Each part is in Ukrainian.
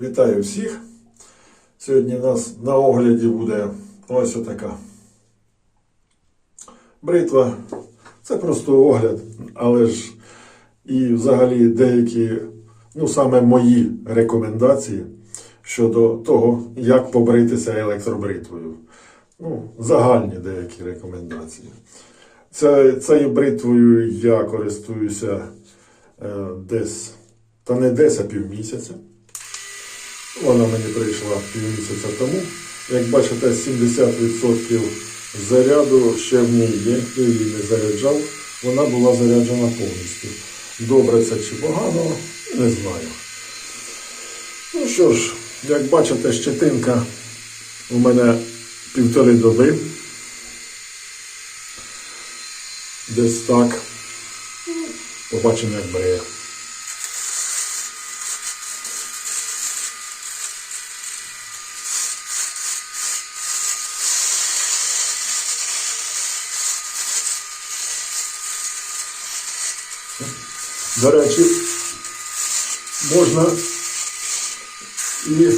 Вітаю всіх. Сьогодні у нас на огляді буде ось така бритва. Це просто огляд, але ж і взагалі деякі, ну саме мої рекомендації щодо того, як побритися електробритвою. Ну, загальні деякі рекомендації. Це, цією бритвою я користуюся е, десь, та не десь, а півмісяця. Вона мені прийшла півмісяця тому. Як бачите, 70% заряду ще в ній є, я її не заряджав. Вона була заряджена повністю. Добре це чи погано, не знаю. Ну що ж, як бачите, щетинка у мене півтори доби. Десь так. Побачимо, як бере. До речі, можна і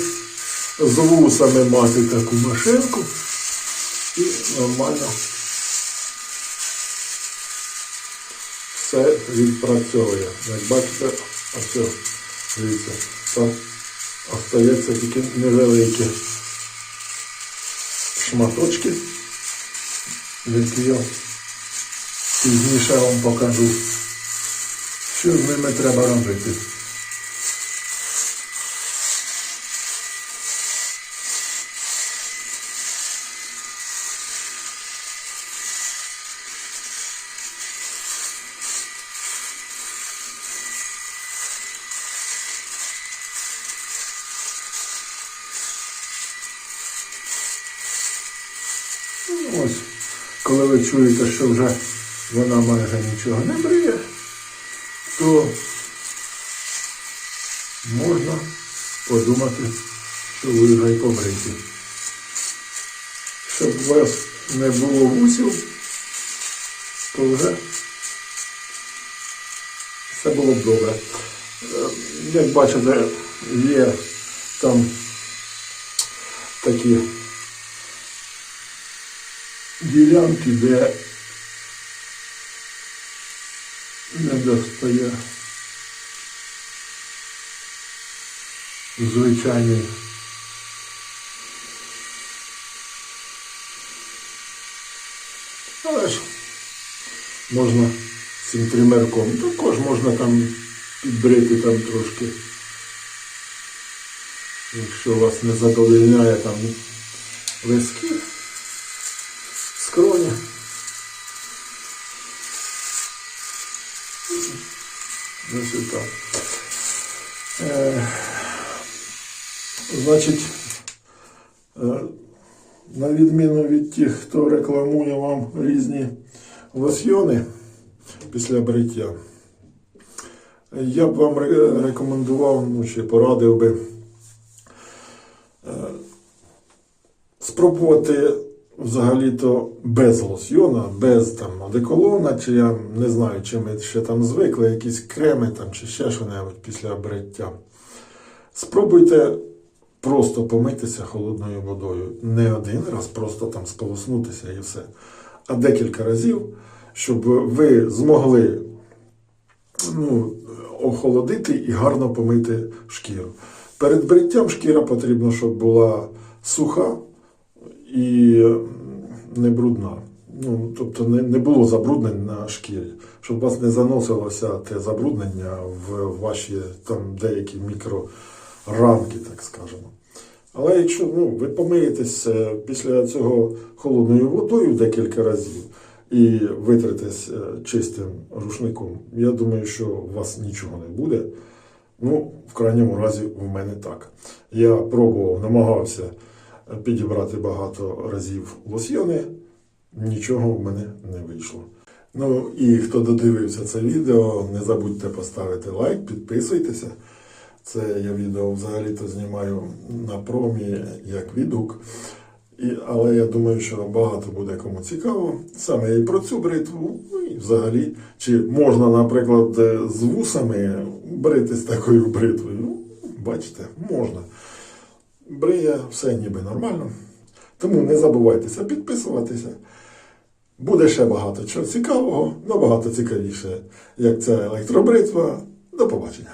з вусами мати таку машинку і нормально все відпрацьовує. Як бачите, ось, дивіться, там остається тільки невеликі шматочки, які я пізніше вам покажу. Що з ними треба робити? Ну, Ось, коли ви чуєте, що вже вона майже нічого не бриє, то можна подумати, що ви й. Щоб у вас не було вусів, то вже все було б добре. Е, Як бачите, є там такі ділянки, де не достає звичайний але ж можна цим тримерком також можна там підбрити там трошки. Якщо вас не задовольняє там виски Ось так. Е, значить, е, на відміну від тих, хто рекламує вам різні лосьйони після бриття, я б вам рекомендував, ну чи порадив би е, спробувати взагалі-то без лосьйона, без там одеколона, чи я не знаю, чи ми ще там звикли, якісь креми там, чи ще що-небудь після бриття. Спробуйте просто помитися холодною водою. Не один раз, просто там сполоснутися і все. А декілька разів, щоб ви змогли ну, охолодити і гарно помити шкіру. Перед бриттям шкіра потрібно, щоб була суха і не брудна. Ну, тобто не, не було забруднень на шкірі, щоб у вас не заносилося те забруднення в ваші там деякі мікроранки, так скажемо. Але якщо ну, ви помиєтесь після цього холодною водою декілька разів і витретесь е, чистим рушником, я думаю, що у вас нічого не буде. Ну, в крайньому разі, в мене так. Я пробував, намагався підібрати багато разів лосьйони, нічого в мене не вийшло. Ну і хто додивився це відео, не забудьте поставити лайк, підписуйтеся. Це я відео взагалі-то знімаю на промі як відгук. І, але я думаю, що багато буде кому цікаво. Саме і про цю бритву, ну і взагалі, чи можна, наприклад, з вусами бритись такою бритвою. Ну, Бачите, можна. Бриє, все ніби нормально. Тому не забувайтеся підписуватися. Буде ще багато чого цікавого, набагато цікавіше, як це електробритва. До побачення.